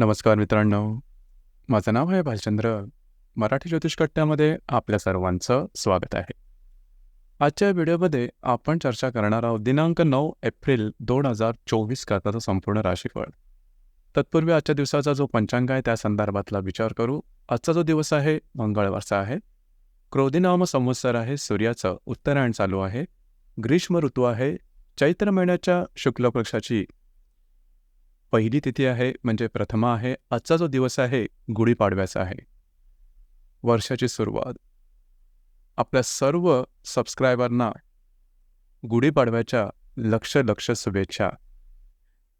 नमस्कार मित्रांनो. माझं नाव आहे भालचंद्र. मराठी ज्योतिष कट्ट्यामध्ये आपल्या सर्वांचं स्वागत आहे. आजच्या व्हिडिओमध्ये आपण चर्चा करणार आहोत दिनांक नऊ एप्रिल दोन हजार चोवीस करताचं संपूर्ण राशीफळ. तत्पूर्वी आजच्या दिवसाचा जो पंचांग आहे त्या संदर्भातला विचार करू. आजचा जो दिवस आहे मंगळवारचा आहे. क्रोधिनाम संवत्सर आहे सूर्याचं उत्तरायण चालू आहे. ग्रीष्म ऋतू आहे. चैत्र महिन्याच्या शुक्ल पक्षाची पहिली तिथी आहे म्हणजे प्रथमा आहे आजचा जो दिवस आहे गुढीपाडव्याचा आहे. वर्षाची सुरुवात. आपल्या सर्व सबस्क्रायबरना गुढीपाडव्याच्या लक्ष लक्ष शुभेच्छा.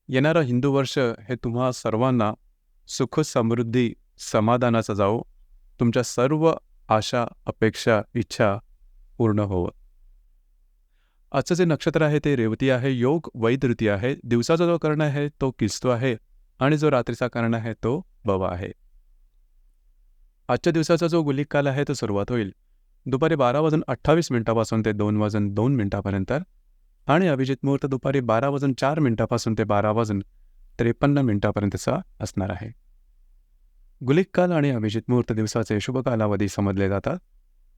येणारं हिंदू वर्ष हे तुम्हा सर्वांना सुख समृद्धी समाधानाचा जावो. तुमच्या सर्व आशा अपेक्षा इच्छा पूर्ण होवं. आजचं जे नक्षत्र आहे ते रेवती आहे योग वैदृती आहे. दिवसाचा जो कर्ण आहे तो किस्तू आहे आणि जो रात्रीचा कर्ण आहे तो बवा आहे. आजच्या दिवसाचा जो गुलिक काल आहे तो सुरुवात होईल. दुपारी बारा वाजून अठ्ठावीस मिनिटापासून ते दोन वाजून दोन मिनिटापर्यंत आणि अभिजित मुहूर्त दुपारी बारा वाजून चार मिनिटापासून ते बारा वाजून त्रेपन्न मिनिटापर्यंतचा असणार आहे. गुलिक काल आणि अभिजित मुहूर्त दिवसाचे शुभ कालावधी समजले जातात.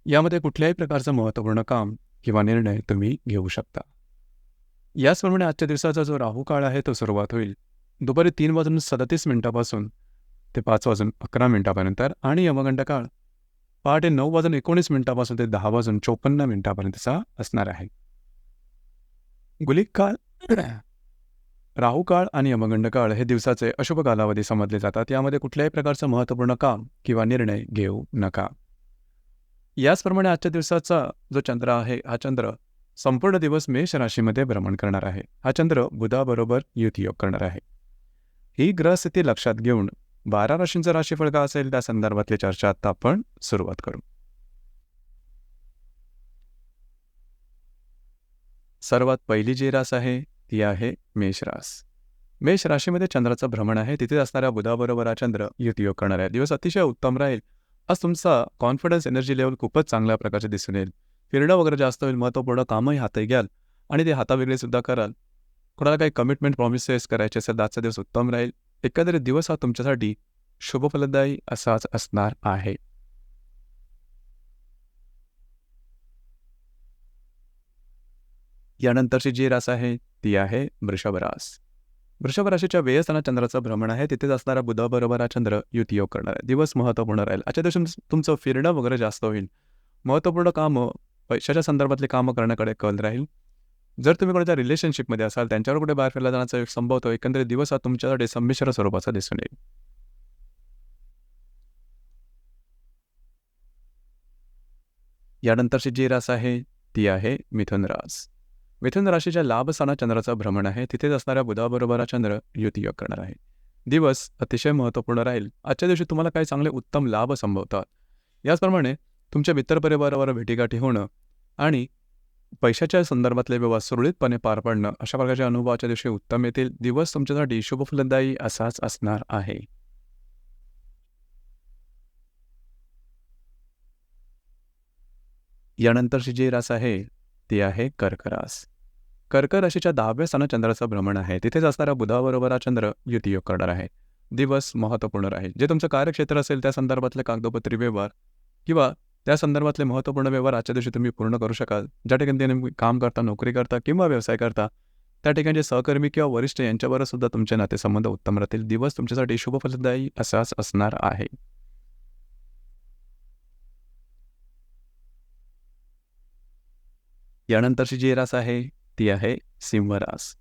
यामध्ये कुठल्याही प्रकारचं महत्त्वपूर्ण काम किंवा निर्णय तुम्ही घेऊ शकता. याचप्रमाणे आजच्या दिवसाचा जो राहू काळ आहे तो सुरुवात होईल. दुपारी तीन वाजून सदतीस मिनिटापासून ते पाच वाजून अकरा मिनिटापर्यंत आणि यमगंड काळ पहाटे नऊ वाजून एकोणीस मिनिटापासून ते दहा वाजून चोपन्न मिनिटापर्यंतचा असणार आहे. गुलिक काळ राहू काळ आणि यमगंड काळ हे दिवसाचे अशुभ कालावधी समजले जातात. यामध्ये कुठल्याही प्रकारचं महत्त्वपूर्ण काम किंवा निर्णय घेऊ नका. याचप्रमाणे आजच्या दिवसाचा जो चंद्र आहे हा चंद्र संपूर्ण दिवस मेष राशीमध्ये भ्रमण करणार आहे. हा चंद्र बुधाबरोबर युतियोग करणार आहे. ही ग्रहस्थिती लक्षात घेऊन बारा राशींचं राशीफळ का असेल त्या संदर्भातली चर्चा आता आपण सुरुवात करू. सर्वात पहिली जी रास आहे ती आहे मेष रास. मेष राशीमध्ये चंद्राचं भ्रमण आहे. तिथे असणाऱ्या बुधाबरोबर हा चंद्र युतियोग करणार आहे. दिवस अतिशय उत्तम राहील. आज तुमचा कॉन्फिडन्स एनर्जी लेवल खूपच चांगल्या प्रकारचे दिसून येईल. फिरणं वगैरे जास्त होईल महत्त्वपूर्ण कामही हाती घ्याल आणि ते हातावेगळे सुद्धा कराल. कोणाला काही कमिटमेंट प्रॉमिसेस करायचे असेल आजचा दिवस उत्तम राहील. एकंदरीत दिवस हा तुमच्यासाठी शुभफलदायी असाच असणार आहे. यानंतरची जी रास आहे ती आहे वृषभ रास. वृषभ राशीच्या व्ययस्थाना चंद्राचं भ्रमण आहे. तिथेच असणारा बुधाबरोबर हा चंद्र युतियोग करणार आहे. दिवस महत्त्वपूर्ण राहील. आजच्या दिवशी तुमचं फिरणं वगैरे जास्त होईल. महत्त्वपूर्ण कामं पैशाच्या संदर्भातले कामं करण्याकडे कल राहील. जर तुम्ही कोणाच्या रिलेशनशिपमध्ये असाल त्यांच्यावर कुठे बाहेर फिरला जाण्याचा एक संभवतो एकंदरीत दिवस हा तुमच्यासाठी संमिश्र स्वरूपाचा दिसून येईल. यानंतरची जी रास आहे ती आहे मिथुन रास. मिथुन राशीच्या लाभस्थानात चंद्राचा भ्रमण आहे. तिथेच असणाऱ्या बुधाबरोबर हा चंद्र युतियोग करणार आहे. दिवस अतिशय महत्त्वपूर्ण राहील. आजच्या दिवशी तुम्हाला काही चांगले उत्तम लाभ संभवतात. याचप्रमाणे तुमच्या मित्रपरिवारावर भेटीगाठी होणं आणि पैशाच्या संदर्भातले व्यवहार सुरळीतपणे पार पाडणं अशा प्रकारच्या अनुभवाच्या दिवशी उत्तम येतील. दिवस तुमच्यासाठी शुभफलदायी असाच असणार आहे. यानंतरची जी रास आहे ती आहे कर्करास. कर्क राशीच्या दहाव्या स्थानात चंद्राचं भ्रमण आहे. तिथेच असणाऱ्या बुधाबरोबर हा चंद्र युतियोग करणार आहे. दिवस महत्त्वपूर्ण राहील जे तुमचं कार्यक्षेत्र असेल त्या संदर्भातले कागदोपत्री व्यवहार किंवा त्या संदर्भातले महत्त्वपूर्ण व्यवहार आजच्या दिवशी तुम्ही पूर्ण करू शकाल. ज्या ठिकाणी तुम्ही काम करता नोकरी करता किंवा व्यवसाय करता त्या ठिकाणचे सहकर्मी किंवा वरिष्ठ यांच्यावर सुद्धा तुमचे नातेसंबंध उत्तम राहतील. दिवस तुमच्यासाठी शुभफलदायी असाच असणार आहे. यानंतरची जी रास आहे ती आहे सिंहरास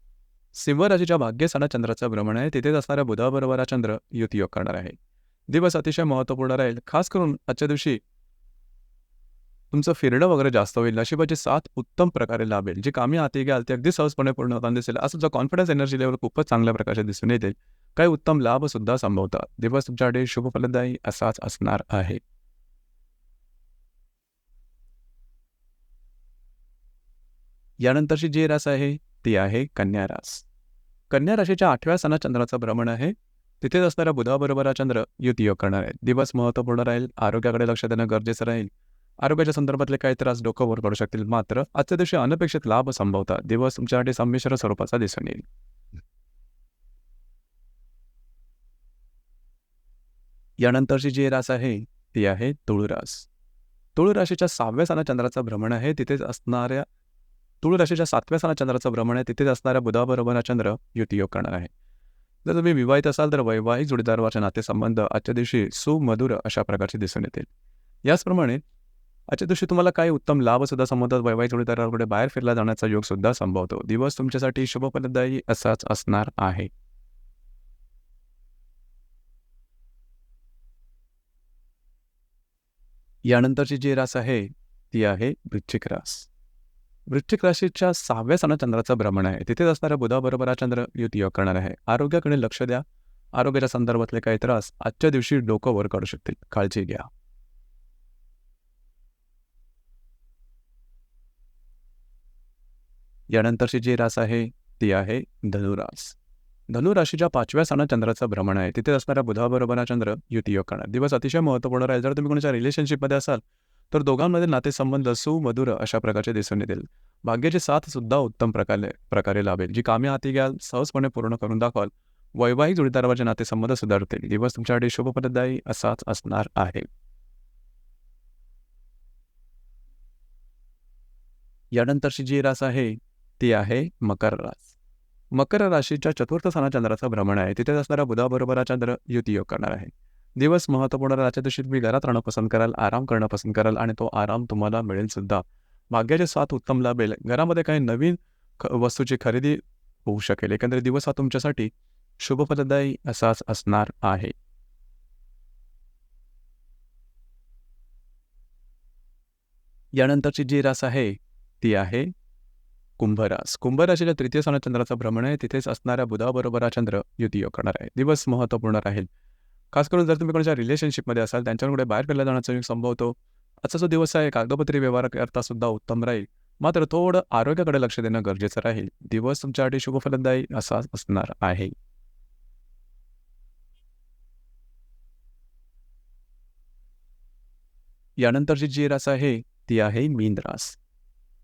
सिंहराशीच्या भाग्यस्थानात चंद्राचं भ्रमण आहे. तिथेच असणाऱ्या बुधाबरोबर चंद्र युतियोग करणार आहे. दिवस अतिशय महत्त्वपूर्ण राहील. खास करून आजच्या दिवशी तुमचं फिरणं वगैरे जास्त होईल. नशिबाची साथ उत्तम प्रकारे लाभेल जी कामी हाती घ्याल ते अगदी सहजपणे पूर्ण होताना दिसेल. असं तुझा कॉन्फिडन्स एनर्जी लेवल खूपच चांगल्या प्रकारचे दिसून येतील काही उत्तम लाभसुद्धा संभवतात. दिवस तुमच्याकडे शुभफलदायी असाच असणार आहे. यानंतरची जी रास आहे ती आहे कन्या रास. कन्या राशीच्या आठव्या स्थानात चंद्राचं भ्रमण आहे. तिथेच असणाऱ्या बुधाबरोबर हा चंद्र युतियोग करणार आहे दिवस महत्त्वपूर्ण राहील आरोग्याकडे लक्ष देणं गरजेचं राहील. आरोग्याच्या संदर्भातले काही त्रास डोकं वर पडू शकतील. मात्र आजच्या दिवशी अनपेक्षित लाभ संभवतात. दिवस तुमच्यासाठी संमिश्र स्वरूपाचा दिसून येईल. यानंतरची जी रास आहे ती आहे तुळरास. तुळ राशीच्या सहाव्या स्थानात चंद्राचं भ्रमण आहे. तिथेच असणाऱ्या तुळ राशीच्या सातव्या स्थानात चंद्राचं भ्रमण आहे. तिथेच असणाऱ्या बुधाबरोबर हा चंद्र युतियोग करणार आहे. जर तुम्ही विवाहित असाल तर वैवाहिक जोडीदाराचे नातेसंबंध आजच्या दिवशी सुमधुर अशा प्रकारचे दिसून येतील. याचप्रमाणे आजच्या दिवशी तुम्हाला काही उत्तम लाभ सुद्धा संबंधात वैवाहिक जोडीदाराकडे बाहेर फिरला जाण्याचा योग सुद्धा संभवतो. दिवस तुमच्यासाठी शुभफलदायी असाच असणार आहे. यानंतरची जी रास आहे ती आहे वृश्चिक रास. वृश्चिक राशीच्या सहाव्या स्थानात चंद्राचं भ्रमण आहे. तिथेच असणाऱ्या बुधाबरोबर हा चंद्र युतियोग करणार आहे. आरोग्याकडे लक्ष द्या. आरोग्याच्या संदर्भातले काही त्रास आजच्या दिवशी डोकं वर काढू शकतील. काळजी घ्या. यानंतरची जी रास आहे ती आहे धनुरास. धनुराशीच्या पाचव्या स्थानात चंद्राचं भ्रमण आहे. तिथे असणाऱ्या बुधाबरोबर हा चंद्र युतियोग करणार. दिवस अतिशय महत्त्वपूर्ण राहील. जर तुम्ही कोणाच्या रिलेशनशिपमध्ये असाल तर दोघांमध्ये नातेसंबंध सुमधुर अशा प्रकारचे दिसून येतील. भाग्याची साथ सुद्धा उत्तम प्रकारे प्रकारे लाभेल. जी कामे हाती घ्याल सहजपणे पूर्ण करून दाखवाल. वैवाहिक जोडीदारावरचे नातेसंबंध सुधारतील. दिवस तुमच्यासाठी शुभफलदायी असाच असणार आहे. यानंतरची जी रास आहे ती आहे मकर रास. मकर राशीच्या चतुर्थ स्थानात चंद्राचं भ्रमण आहे. तिथेच असणाऱ्या बुधाबरोबर हा चंद्र युतियोग करणार आहे. दिवस महत्त्वपूर्ण राहच्या दिवशी तुम्ही घरात राहणं पसंत कराल आराम करणं पसंत कराल आणि तो आराम तुम्हाला मिळेल सुद्धा. भाग्याचे साथ उत्तम लाभेल घरामध्ये काही नवीन ख वस्तूची खरेदी होऊ शकेल. एकंदरीत दिवस हा तुमच्यासाठी शुभफलदायी असाच असणार आहे. यानंतरची जी रास आहे ती आहे कुंभरास कुंभराशीच्या तृतीय स्थानात चंद्राचा भ्रमण आहे. तिथेच असणाऱ्या बुधाबरोबर हा चंद्र युतियोग करणार आहे. दिवस महत्त्वपूर्ण राहील. खास करून जर तुम्ही कोणाच्या रिलेशनशिपमध्ये असाल त्यांच्याकडे बाहेर फिरला जाण्याचा संभवतो आजचा जो दिवस आहे कागदपत्री व्यवहार करता सुद्धा उत्तम राहील. मात्र थोडं आरोग्याकडे लक्ष देणं गरजेचं राहील. दिवस तुमच्यासाठी शुभफलदायी असा असणार आहे. यानंतरची जी रास आहे ती आहे मीन रास.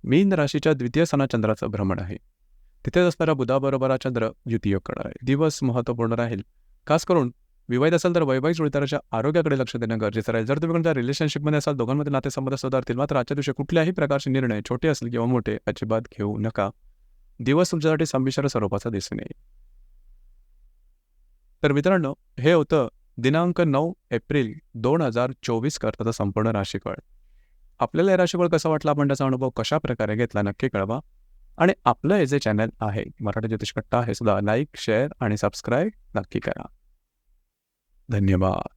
मीन राशीच्या द्वितीय सणाचंद्राचं चंद्राचं भ्रमण आहे. तिथेच असणारा बुधाबरोबर हा चंद्र युतियोग करणार आहे. दिवस महत्त्वपूर्ण राहील. खास करून विवाहित असेल तर वैवाहिक जोडीदाराच्या आरोग्याकडे लक्ष देणं गरजेचं राहील. जर तुम्ही कोणत्या रिलेशनशिपमध्ये असाल दोघांमध्ये नातेसंबंध सुधारतील मात्र आजच्या दिवशी कुठल्याही प्रकारचे निर्णय छोटे असतील किंवा मोठे अजिबात घेऊ नका. दिवस तुमच्यासाठी संमिश्र स्वरूपाचा दिसून येईल. तर मित्रांनो हे होतं दिनांक नऊ एप्रिल दोन हजार चोवीस करताचा संपूर्ण राशीफळ. आपल्याला हे राशीफळ कसा वाटला? आपण त्याचा अनुभव कशा प्रकारे घेतला? नक्की कळवा. आणि आपलं हे जे चॅनल आहे मराठी ज्योतिष कट्टा हे सुद्धा लाईक शेअर आणि सबस्क्राईब नक्की करा. धन्यवाद